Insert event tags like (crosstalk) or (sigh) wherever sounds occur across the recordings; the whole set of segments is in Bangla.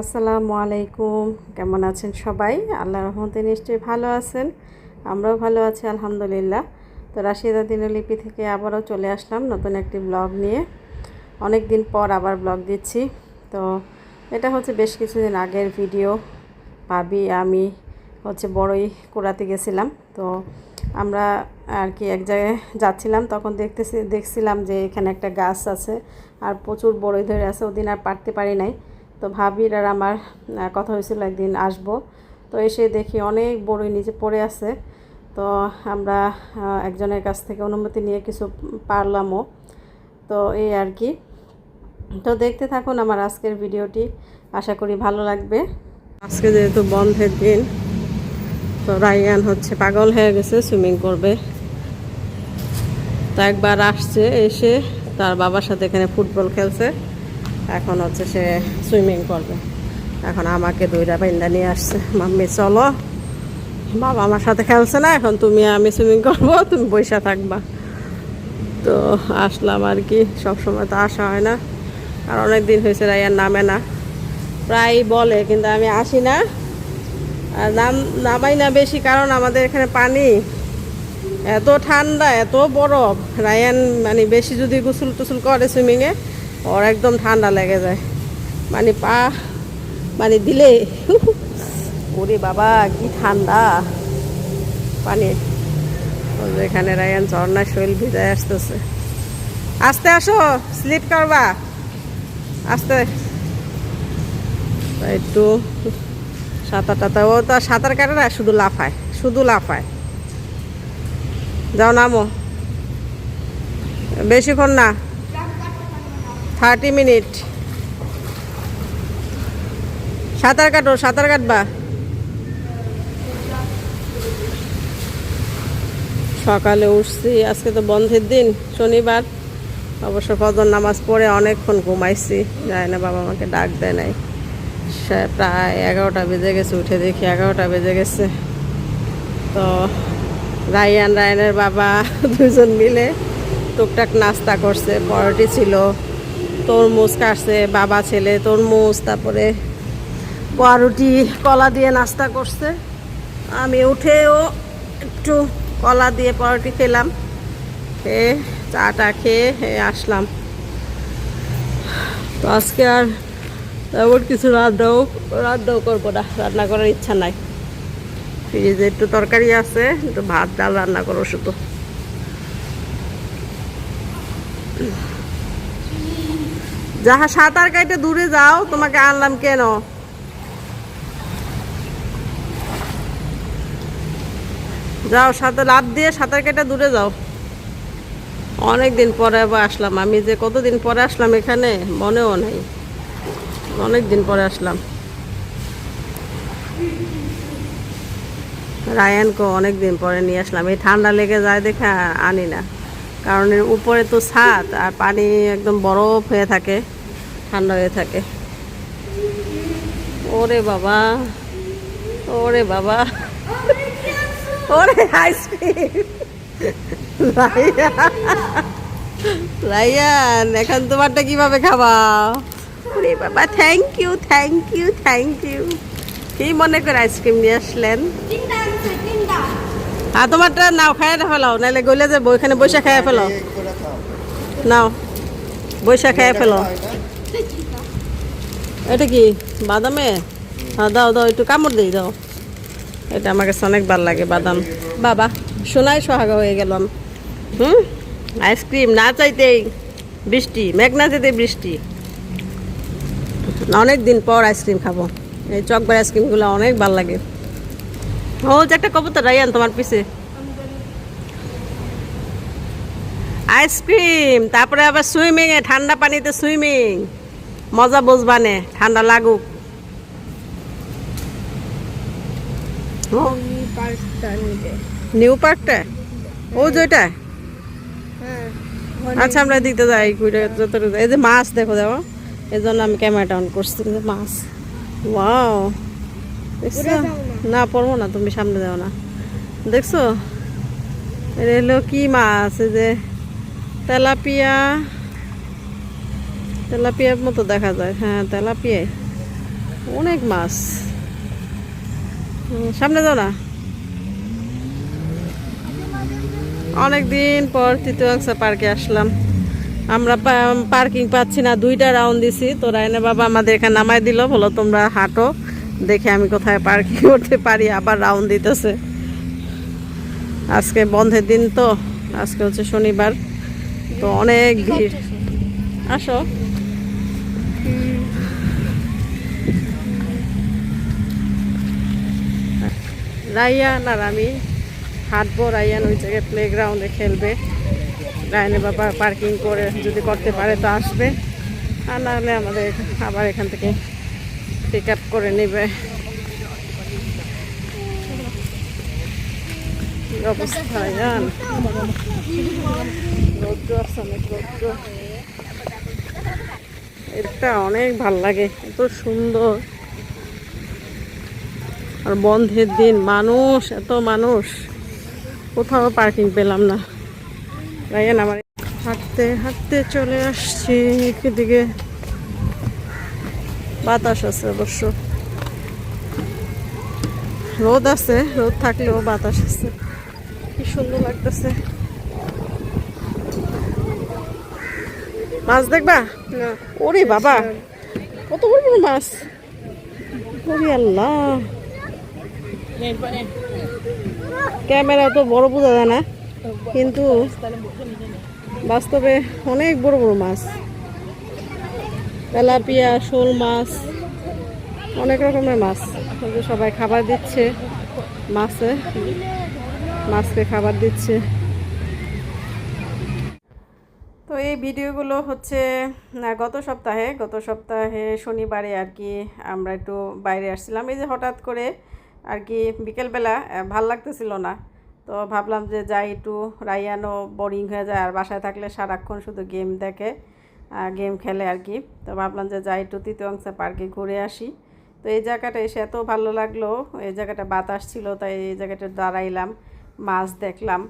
আসসালামু আলাইকুম। কেমন আছেন সবাই? আল্লাহ রহমতে নিশ্চয়ই ভালো আছেন। আমরাও ভালো আছি, আলহামদুলিল্লাহ। তো রাশিদা দিনলিপি থেকে আবারও চলে আসলাম নতুন একটি ব্লগ নিয়ে। অনেক দিন পর আবার ব্লগ দিচ্ছি। তো এটা হচ্ছে বেশ কিছুদিন আগের ভিডিও। ভাবি, আমি হচ্ছে বড়ই কুড়াতে গেছিলাম। তো আমরা আর কি এক জায়গায় যাচ্ছিলাম, তখন দেখতেছি, দেখছিলাম যে এখানে একটা গাছ আছে, আর প্রচুর বড়ই ধরে আছে, ওদিন আর পারতে পারি নাই। তো ভাবির আর আমার কথা হয়েছিল একদিন আসব। তো এসে দেখি অনেক বড়ই নিচে পড়ে আছে। তো আমরা একজনের কাছ থেকে অনুমতি নিয়ে কিছু পারলামও। তো এই আর কি। তো দেখতে থাকুন আমার আজকের ভিডিওটি। আশা করি ভালো লাগবে। আজকে যেহেতু বন্ধের দিন, তো রায়ান হচ্ছে পাগল হয়ে গেছে, সুইমিং করবে। তো একবার আসছে, এসে তার বাবার সাথে এখানে ফুটবল খেলছে। এখন হচ্ছে সে সুইমিং করবে। এখন আমাকে দুইটা বাইন্দা নিয়ে আসছে। মাম্মি, চলো। বাবা আমার সাথে খেলছে না, এখন তুমি আমি সুইমিং করব, তুমি বৈশা থাকবা। তো আসলাম আর কি। সবসময় তো আসা হয় না। আর অনেক দিন হয়েছে রায়ার নামে না। প্রায় বলে, কিন্তু আমি আসি না। আর নাম, নামাই না বেশি, কারণ আমাদের এখানে পানি এত ঠান্ডা, এত বরফ। রায়ান মানে বেশি যদি গোসল টুসুল করে সুইমিংয়ে ওর একদম ঠান্ডা লেগে যায়। মানে পা মানে দিলে, ওরে বাবা, কি ঠান্ডা। পানি। এখানে রায়ান ঝর্ণায় শৈল ভিজায় আসতেছে। আস্তে আসো, স্লিপ করবা। আস্তে। একটু সাঁতার টাতার, ও তো সাঁতার কাটে না, শুধু লাফায় শুধু লাফায়। যাও নামো। বেশিক্ষণ না। Thirty minute. সাঁতার কাটো, সাঁতার কাটবা। সকালে উঠছি, আজকে তো বন্ধের দিন, শনিবার। অবশ্য ফজর নামাজ পড়ে অনেকক্ষণ ঘুমাইছি যায় না বাবা আমাকে ডাক দেয় নাই। প্রায় এগারোটা বেজে গেছে, উঠে দেখি এগারোটা বেজে গেছে। তো রায়ান, রায়ানের বাবা (laughs) দুজন মিলে টুকটাক নাস্তা করছে, পরোটি ছিল। তরমুজ কাটছে, বাবা, ছেলে, তরমুজ, তারপরে পাউরুটি কলা দিয়ে নাস্তা করছে। আমি উঠেও একটু কলা দিয়ে পরোটি খেলাম, খেয়ে চাটা খেয়ে আসলাম। তো আজকে আর তেমন কিছু রান্নাও রান্নাও করব না, রান্না করার ইচ্ছা নাই। ফ্রিজে একটু তরকারি আছে, একটু ভাত, ডাল রান্না করো শুধু। যাহা সাঁতার কাটে দূরে যাও, তোমাকে আনলাম কেন? যাও, সাঁতার লাভ দিয়ে সাঁতার কেটে দূরে যাও। অনেক দিন পরে আবার আসলাম আমি, যে কতদিন পরে আসলাম এখানে মনেও নাই। অনেক দিন পরে আসলাম। রায়ানকে অনেক দিন পরে নিয়ে আসলাম। এই ঠান্ডা লেগে যায় দেখে আনি না। কারণ উপরে তো ছাদ আর পানি একদম বরফ হয়ে থাকে। ঠান্ডা হয়ে থাকে ওরে বাবা ওরে বাবা ওরে আইসক্রিম রায়ান এখন তোমারটা কীভাবে খাবা ওরে বাবা thank you thank you thank you কি মনে করে আইসক্রিম নিয়ে আসলেন আর তোমারটা নাও খাইয়ে ফেলাও নাহলে গলে যাব ওইখানে বৈশা খাইয়ে ফেলো নাও বৈশা খাইয়ে ফেলো এটা কি বাদামে? হ্যাঁ দাও দাও, একটু কামড় দিই দাও। এটা আমার কাছে অনেক ভালো লাগে, বাদাম। বাবা, সোনায় সোহাগা হয়ে গেলাম। হুম? আইসক্রিম না চাইতেই বৃষ্টি, মেঘ না বৃষ্টি। অনেক দিন পর আইসক্রিম খাব। এই চকবার আইসক্রিমগুলো অনেক ভালো লাগে। ও, যে একটা কবুতর রাইয়ান তোমার পিছে। আইসক্রিম তারপরে আবার সুইমিং এ ঠান্ডা পানিতে সুইমিং মজা বুঝবানে ঠান্ডা লাগুক। নিউ পার্কটা? ও যেটা আচ্ছা আমরা দিতে যাই ঘুরে যতটুকু এই যে মাছ দেখো দেখো। এই জন্য আমি ক্যামেরাটা অন করছি মাছ। ওয়াও দেখছ? না। পড়ব না তুমি সামনে যাও না। দেখছ? এটা হলো কি মাছ? এই যে তেলাপিয়া তেলাপিয়ার মতো দেখা যায়। হ্যাঁ তেলাপিয়াই অনেক মাছ। সামনে যাও না। অনেক দিন পর তৃতীয়াংশ পার্কে আসলাম। আমরা পার্কিং পাচ্ছি না, দুইটা রাউন্ড দিছি। তো রায়না বাবা আমাদের এখানে নামাই দিল, বলো তোমরা হাঁটো, দেখে আমি কোথায় পার্কিং করতে পারি, আবার রাউন্ড দিতেছে। আজকে বন্ধের দিন তো, আজকে হচ্ছে শনিবার। তো অনেক ভিড়। আসো। রায়ান আর আমি হাঁটবো, রায়ান ওই জায়গায় প্লে গ্রাউন্ডে খেলবে। রায়নে বাবা পার্কিং করে যদি করতে পারে তো আসবে। আর নাহলে আমাদের আবার এখান থেকে পিক আপ করে নেবে। অবস্থা এটা অনেক ভালো লাগে, এত সুন্দর। আর বন্ধের দিন মানুষ এত মানুষ। কোথাও পার্কিং পেলাম না। রায়ান আমার হাঁটতে হাঁটতে চলে আসছি এদিকে বাতাস আছে অবশ্য। রোদ আছে রোদ থাকলেও বাতাস আছে। কি সুন্দর লাগতেছে। মাছ দেখবা? না। ওরে বাবা কত বড় বড় মাছ। ওরে আল্লাহ। ক্যামেরা তো বড় বোঝা যায় না, কিন্তু বাস্তবে অনেক বড় বড় মাছ। তেলাপিয়া, শোল মাছ, অনেক রকমের মাছ। সবাই খাবার দিচ্ছে মাছে, মাছকে খাবার দিচ্ছে। তো এই ভিডিওগুলো হচ্ছে গত সপ্তাহে গত সপ্তাহে শনিবারে আর কি আমরা একটু বাইরে আসছিলাম। এই যে হঠাৎ করে আর কি বিকেলবেলা ভালো লাগতেছিল না। তো ভাবলাম যে যাই একটু রাইয়ানও বোরিং হয়ে যায়, আর বাসায় থাকলে সারাক্ষণ শুধু গেম দেখে গেম খেলে আর কি। তো ভাবলাম যে যাই একটু তৃতীয় অংশে পার্কে ঘুরে আসি। তো এই জায়গাটা এসে এত ভালো লাগল, এই জায়গাটা বাতাস ছিল, তাই এই জায়গাটা দাঁড়াইলাম, মাছ দেখলাম।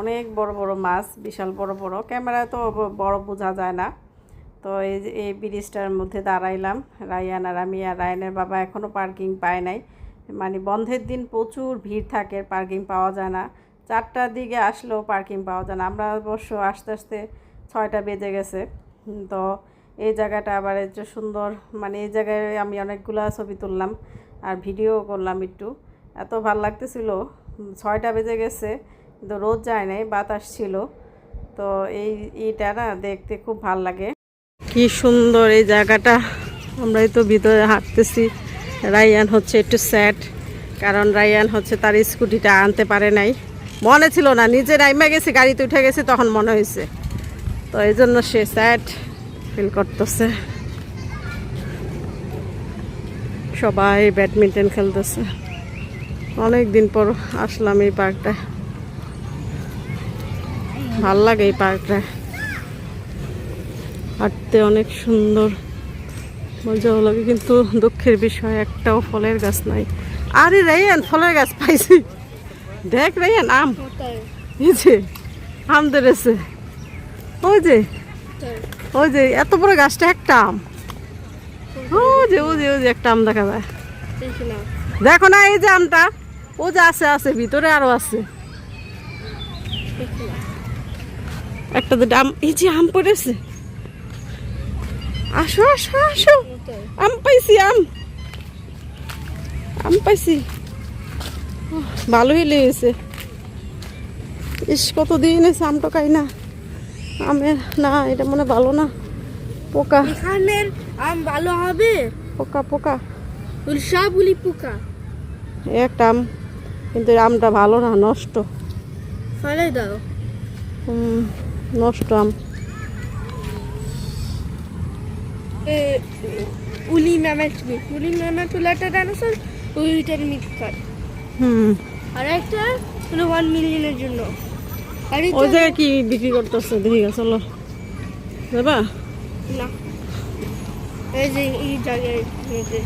অনেক বড় বড় মাছ, বিশাল বড় বড়। ক্যামেরা তো বড় বোঝা যায় না। তো এই এই ব্রিজটার মধ্যে দাঁড়াইলাম রায়ান আর আমি আর রায়ানের বাবা এখনও পার্কিং পায় নাই। মানে বন্ধের দিন প্রচুর ভিড় থাকে পার্কিং পাওয়া যায় না। চারটার দিকে আসলেও পার্কিং পাওয়া যায় না। আমরা অবশ্য আস্তে আস্তে ছয়টা বেজে গেছে। তো এই জায়গাটা আবার একটু সুন্দর মানে এই জায়গায় আমি অনেকগুলো ছবি তুললাম আর ভিডিও করলাম একটু। এত ভালো লাগতেছিল। ছয়টা বেজে গেছে, কিন্তু রোদ যায় নাই, বাতাস ছিল। তো এই, এইটা না দেখতে খুব ভালো লাগে। কি সুন্দর এই জায়গাটা। আমরাই তো ভিতরে হাঁটতেছি। রায়ান হচ্ছে একটু স্যাড কারণ রায়ান হচ্ছে তার স্কুটিটা আনতে পারে নাই। মনে ছিল না, নিজে নাইমা গেছে, গাড়িতে উঠে গেছে, তখন মনে হয়েছে। তো এই জন্য সে স্যাড ফিল করতেছে। সবাই ব্যাডমিন্টন খেলতেছে। অনেক দিন পর আসলাম এই পার্কটায় ভালো লাগে এই পার্কটায় হাঁটতে অনেক সুন্দর। মজাও লাগে কিন্তু দুঃখের বিষয় একটাও ফলের গাছ নাই। আরে রাইয়ান ফলের গাছ পাইছি। দেখ রাইয়ান আম। এই যে আম ধরেছে। ওই যে ওই যে এত বড় গাছটা একটা আম। ও যে ও যে ও যে একটা আম দেখা যায়। দেখো না। এই যে আমটা। ও যে আছে আছে ভিতরে আরও আছে। একটা দুটো আম এই যে আম পড়েছে। আসো আসো আসো। আম পাইছি আম আম পাইছি ভালোই লেগেছে। ইস কতদিন এসে আমটা খাই না? আমের না এটা মনে ভালো না। পোকা। এখানের আম ভালো হবে? পোকা পোকা। সবগুলি পোকা। একটা আম কিন্তু আমটা ভালো না নষ্ট। ফেলে দাও। হুম, নষ্ট আম। উলি ম্যামের ছবি উলি ম্যামের তুলাটা ডাইনোসর ওইটার মিক্সার হুম। আর একটা হলো ওয়ান মিলিয়নের জন্য। আর এটা কি বিক্রি করতেছে দেখি চলো। দেবা না। এই যে এই জায়গায় নিতে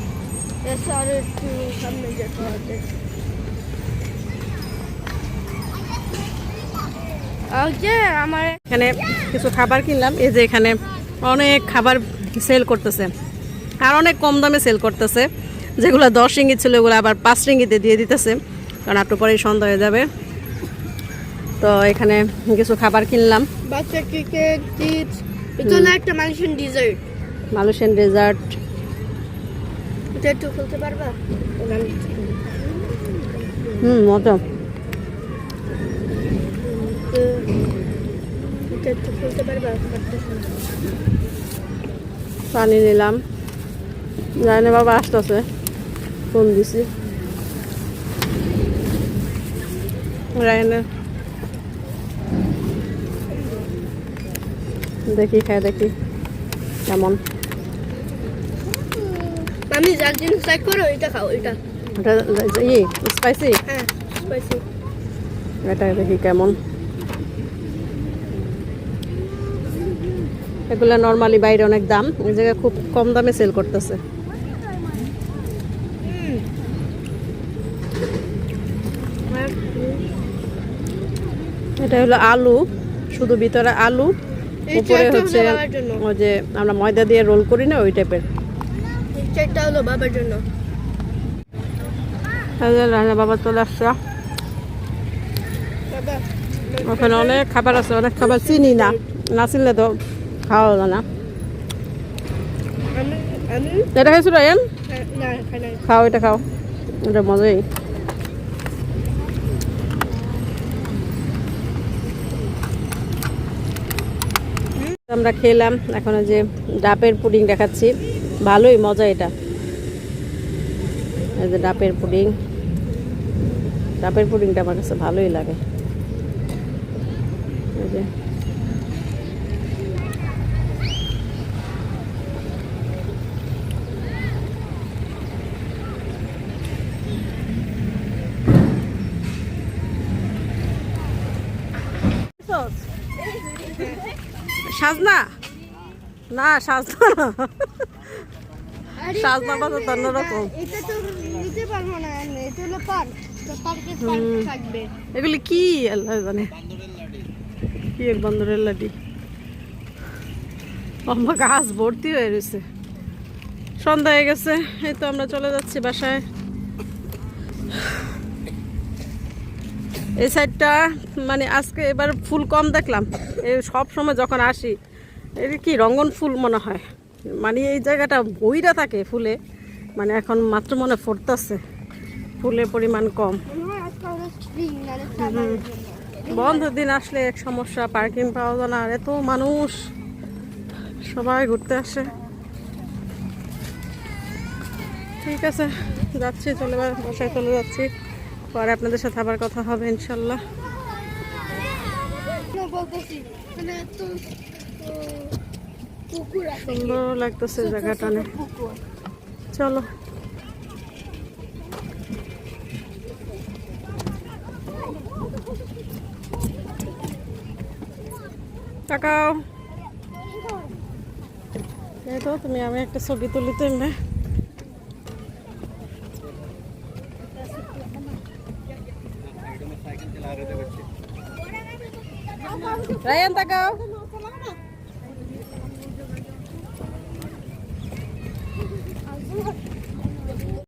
আরও একটু সামনে যেতে হবে। আমার এখানে কিছু খাবার কিনলাম। এই যে এখানে অনেক খাবার সেল করতেছে? আর অনেক কম দামে সেল করতেছে। যেগুলো দশ রিঙ্গিত ছিল ওগুলো আবার পাঁচ রিঙ্গিতে দিয়ে দিতেছে। কারণ একটু পরেই সন্ধ্যা হয়ে যাবে। তো এখানে কিছু খাবার কিনলাম। বাচ্চা ক্রিকেট চিপস এটা একটা মানুষের ডিজার্ট মালয়েশিয়ান ডেজার্ট এটা একটু খুলতে পারবা? হুম মজা। এটা একটু খুলতে পারবা? পারতেছি না। পানি নিলাম। জানি বাবা আসতেছে। ফোন দিছি। দেখি খাই দেখি। কেমন? মামি যার জিনিস লাইক করো এটা খাও এটা এটা স্পাইসি হ্যাঁ স্পাইসি এটা দেখি কেমন। এগুলো নর্মালি বাইরে অনেক দাম এই জায়গায় খুব কম দামে সেল করতেছে। এটা হলো আলু শুধু ভিতরে আলু উপরে হচ্ছে ওই যে আমরা ময়দা দিয়ে রোল করি না ওই টাইপের চারটা হলো বাবার জন্য। বাবা চলে আসছে। ওখানে অনেক খাবার আছে অনেক খাবার চিনি না না চিনলে তো খাওয়া যায় না। এটা খাইছো রায়ন খাও, এটা খাও। এটা মজাই। আমরা খেলাম, এখন যে ডাবের পুডিং দেখাচ্ছি। ভালোই মজা এটা। এই যে ডাবের পুডিং। ডাবের পুডিংটা আমার কাছে ভালোই লাগে। যে সাজনা? না সাজনা না। সাজনা পাতা তো অন্যরকম। এগুলি কি? আল্লাহ জানে। কি এক বন্দরের লাডি আমার গাছ ভর্তি হয়ে রয়েছে। সন্ধ্যা হয়ে গেছে এই তো আমরা চলে যাচ্ছি বাসায়। এই সাইডটা মানে আজকে এবার ফুল কম দেখলাম। সব সময় যখন আসি, এর কি রঙ্গন ফুল মনে হয়? মানে এই জায়গাটা বইরা থাকে ফুলে। মানে এখন মাত্র মনে ফুটতেছে। ফুলের পরিমাণ কম। বন্ধের দিন আসলে এক সমস্যা পার্কিং পাওয়া যায় না। আর এত মানুষ, সবাই ঘুরতে আসে। ঠিক আছে, যাচ্ছি, চলে বাসায় চলে যাচ্ছি। পরে আপনাদের সাথে আবার কথা হবে, ইনশাল্লাহ। তো তো সুন্দর লাগতেছে জায়গাটা চলো। তাকাও। তো তুমি, আমি একটা ছবি তুলি, তুমি। রায়ান তাকাও